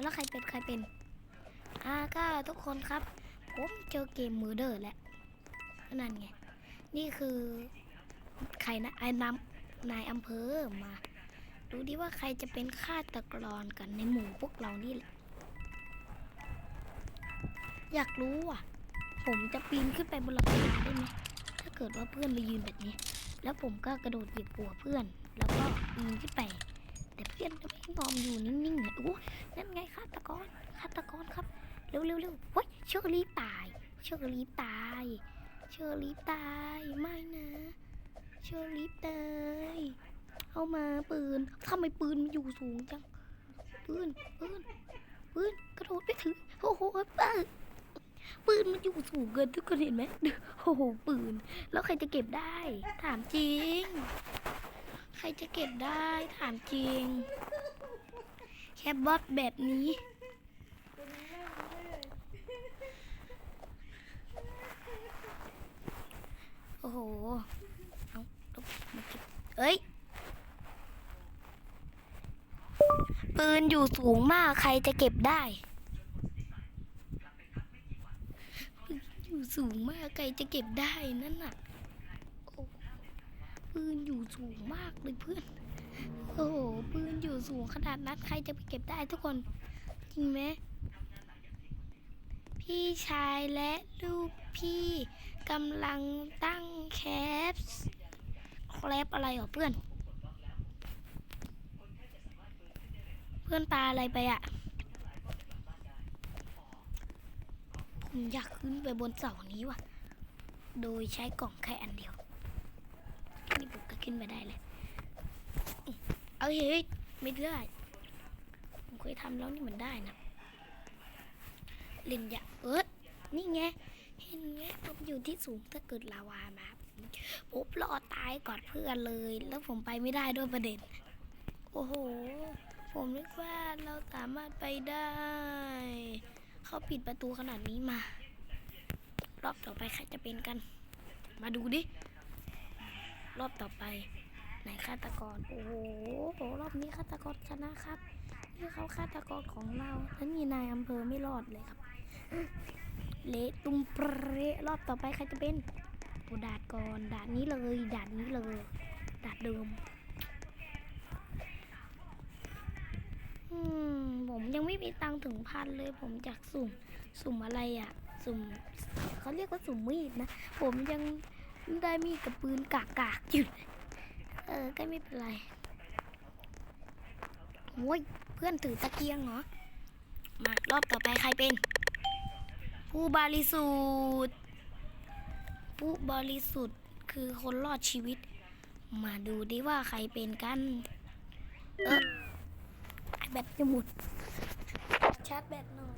แล้วใครเป็นใครเป็นอ่าก็ทุกคนครับ ผมเจอเกมมือเดอร์แล้วนั่นไง นี่คือใครนะไอ้น้ำนายอำเภอมา ดูดิว่าใครจะเป็นฆาตกรกันในหมู่พวกเรานี่แหละอยากรู้อะ ผมจะปีนขึ้นไปบนหลังคาได้ไหมถ้าเกิดว่าเพื่อนมายืนแบบนี้ แล้วผมก็กระโดดเหยียบหัวเพื่อน แล้วก็ปีนขึ้นไป แต่เพื่อนก็ไม่ยอมอยู่นิ่งๆเนี่ยโอ้นั่นไงฆาตกรฆาตกรครับเร็วเร็วเร็วเฮ้ยเชอรี่ตายเชอรี่ตายเชอรี่ตายไม่นะเชอรี่ตายเอามาปืนทำไมปืนมันอยู่สูงจังปืนปืนปืนกระโดดไม่ถึงโอ้โหปืนปืนมันอยู่สูงเกินทุกคนเห็นไหมโอ้โหปืน แล้วใครจะเก็บได้ ถามจริง ใครจะเก็บได้ถามจริง แค่บอสแบบนี้ โอ้โห เอาลุกมาเก็บเอ้ย ปืนอยู่สูงมากใครจะเก็บได้ อยู่สูงมากใครจะเก็บได้นั่นน่ะ นอยู่สูงมากเลยเพื่อน โอ้โห ปืนอยู่สูงขนาดนั้นใครจะไปเก็บได้ทุกคน จริงไหม พี่ชายและลูกพี่กำลังตั้งแคปแคลปอะไรเหรอเพื่อน เพื่อนปลาอะไรไปอะผมอยากขึ้นไปบนเสานี้ว่ะ โดยใช้กล่องแค่อันเดียว ขึ้นไปได้เลยเอาเฮ้ยไม่ได้ผมเคยทำแล้วนี่มันได้นะเล่นยาเออนี่ไงเห็นไงผมอยู่ที่สูงถ้าเกิดลาวามาผมรอตายก่อนเพื่อนเลย แล้วผมไปไม่ได้ด้วยประเด็น โอ้โห ผมนึกว่าเราสามารถไปได้ เขาปิดประตูขนาดนี้มา รอบต่อไปใครจะเป็นกัน มาดูดิ รอบต่อไปไหนฆาตกร โอ้โห รอบนี้ฆาตกรชนะครับนี่เขาฆาตกรของเราแล้วมีนายอำเภอไม่รอดเลยครับ เละตุ้มเปรอะรอบต่อไปใครจะเป็นโอ้ดาดก่อนดาดนี้เลยดาดนี้เลยดาดเดิมผมยังไม่มีตังถึงพันเลย ผมอยากสุ่ม สุ่มอะไรอะ่ะ สุ่มเขาเรียกว่าสุ่มมีดนะ ผมยัง ได้มีกับปืนกากากๆอยู่เลยเออก็ไม่เป็นไรโอ้ยเพื่อนถือตะเกียงเหรอมารอบต่อไปใครเป็น ผู้บริสุทธิ์ผู้บริสุทธิ์คือคนรอดชีวิต มาดูดิว่าใครเป็นกัน เออไอแบตจะหมดชาร์จแบตหน่อย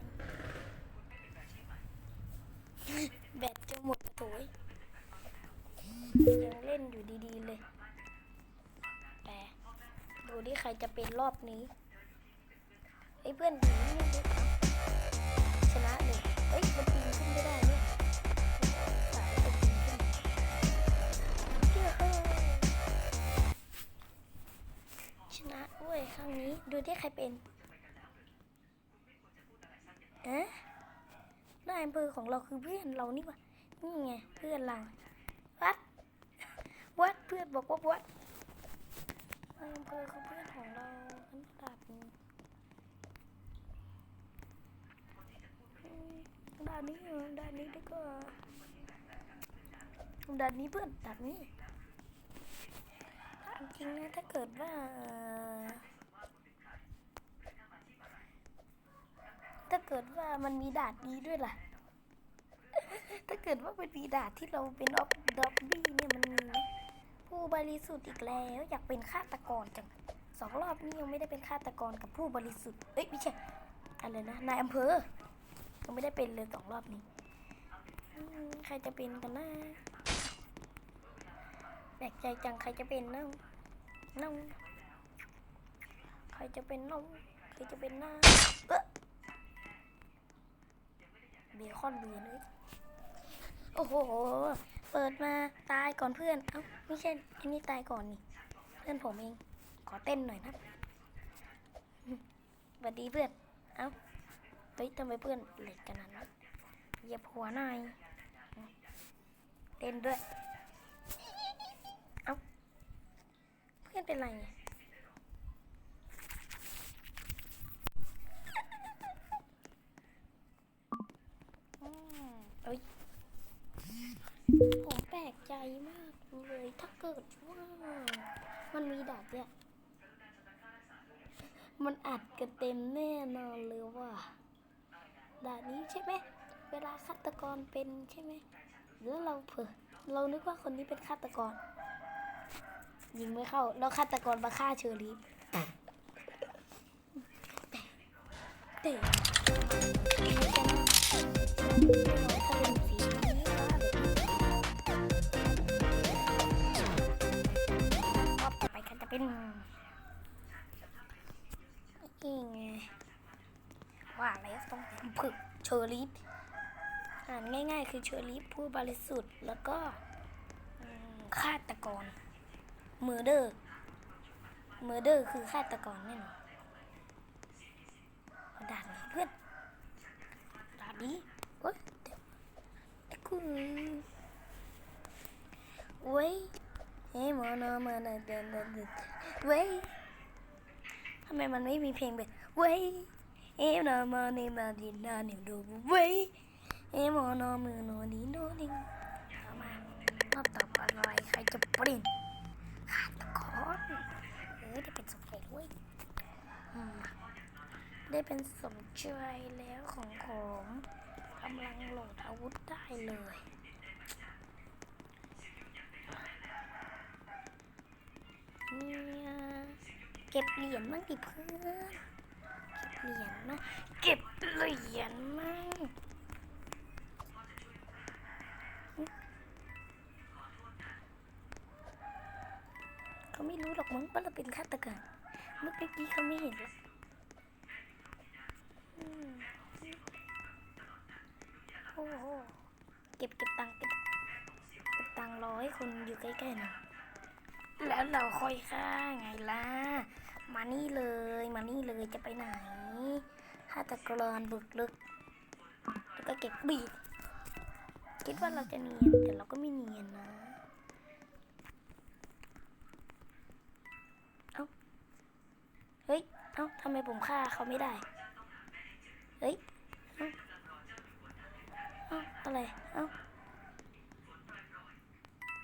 รจะเป็นรอบนี้ไอ้ยเพื่อนดีนี่ดิชนะเลยเอ้ยมันปีนขึ้นไม่ได้เนี่ยสายจะปีนขึ้นเย้เฮ้ชนะเว้ยครั้งนี้ดูที่ใครเป็นเอ๊ะนายอำเภอของเราคือเพื่อนเรานี่วะนี่ไงเพื่อนเราวัดวัดเพื่อนบอกว่าวัด นอำเภอคือเพื่อนของเราขนาดนี้ด่านนี้ด่านนี้ดีกว่าด่านนี้เพื่อนด่านนี้ถามจริงนะถ้าเกิดว่าถ้าเกิดว่ามันมีด่านนี้ด้วยล่ะ ถ้าเกิดว่ามันมีด่านที่เราเป็นออฟด็อบบี้เนี่ยมันมีไหม ผู้บริสุทธิ์อีกแล้ว อยากเป็นฆาตกรจังสองรอบนี้ยังไม่ได้เป็นฆาตกรกับผู้บริสุทธิ์เอ้ยไม่ใช่อะไรนะนายอำเภอยังไม่ได้เป็นเลยสองรอบนี้ใครจะเป็นกันนะแปลกใจจังใครจะเป็นน้องน้องใครจะเป็นน้องใครจะเป็นหน้าเอะเบคอนเบือนเลยโอ้โห เปิดมาตายก่อนเพื่อน เอ้าไม่ใช่อันนี้ตายก่อนนี่ เพื่อนผมเอง ขอเต้นหน่อยนะสวัสดีเพื่อน เอ้า เฮ้ยทำไมเพื่อนเล็กกันนั้นวะเหยียบหัวหน่อยเต้นด้วย เอ้า เพื่อนเป็นไรเนี่ยอืมเอ้ย กใจมากเลยถ้าเกิดว่ามันมีดาบเนี่ยมันอัดกันเต็มแน่นอนเลยว่าดาบนี้ใช่ไหมเวลาฆาตกรเป็นใช่ไหมแล้วเราเผลอเรานึกว่าคนนี้เป็นฆาตกร ยิงไม่เข้า แล้วฆาตกรมาฆ่าเชอรี่แต่แต่ไม่ใช่นะ ว่าแล้วต้องผึกเชอรี่อ่านง่าย ๆ คือเชอรี่ผู้บริสุทธิ์ แล้วก็ฆาตกรมือเดอร์มือเดอร์คือฆาตกรแน่นอนเอาด่านนี้เพื่อนด่านนี้โอ๊ยเดี๋ยวเดี๋ยวกูเว้ยเฮ้ยมอนอมาเนเดนเดินเดินเว้ยทำไมมันไม่มีเพลงแบบเว้ย เอ้ยนอมาเนมาดินาเนวดูเว้ยเอ้ยมอนอมือนอนีโนดิงเอามารอบต่อไปใครจะปริ้นฆาตกรเออได้เป็นสมใจด้วยอืมได้เป็นสมใจแล้วของผมกำลังโหลดอาวุธได้เลยเนี่ยเก็บเหรียญมั่งดิเพื่อน เหรียญมั่งเก็บเหรียญมั่งเขาไม่รู้หรอกมั้งว่าเราเป็นฆาตกรเมื่อกี้เขาไม่เห็นหรอกโอ้โหเก็บเก็บตังค์เก็บเก็บตังค์รอให้คนอยู่ใกล้ๆหน่อยแล้วเราค่อยฆ่าไงล่ะ มานี่เลย มานี่เลยจะไปไหนาตกรบุกลึกแล้วก็เก็บบีดคิดว่าเราจะเนียนแต่เราก็ไม่เนียนนะเอ้าเฮ้ยเอ้าทำไมผมฆ่าเขาไม่ได้เฮ้ยเอ้าเอ้าอะไรเอ้า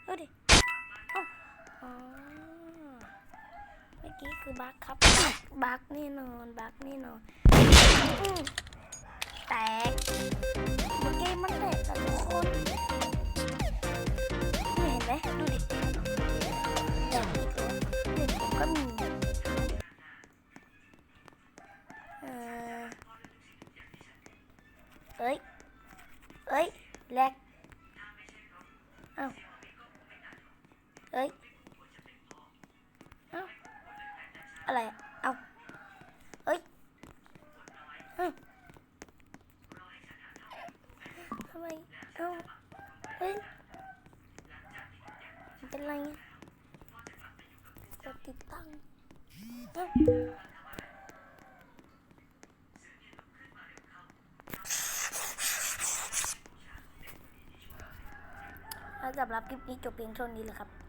เอ้าดิเอ้าอ๋อเมื่อกี้คือบั๊กครับบั๊กแน่นอนบั๊กแน่นอน แตกเมื่อกี้มันแตกกับทุกคนนี่เห็นไหมดูดิแบบนี้ตัวเด็กผมก็มีเออเอ้ยเอ้ยแลกเอ้าเอ้ยเอ้าอะไรอะเอ้า เอ้ยเอ้าทำไม เอ้า เฮ้ย อะไรกดติดตั้งเอ้าแล้วสำหรับคลิปนี้จบเพียงเท่านี้เลยครับ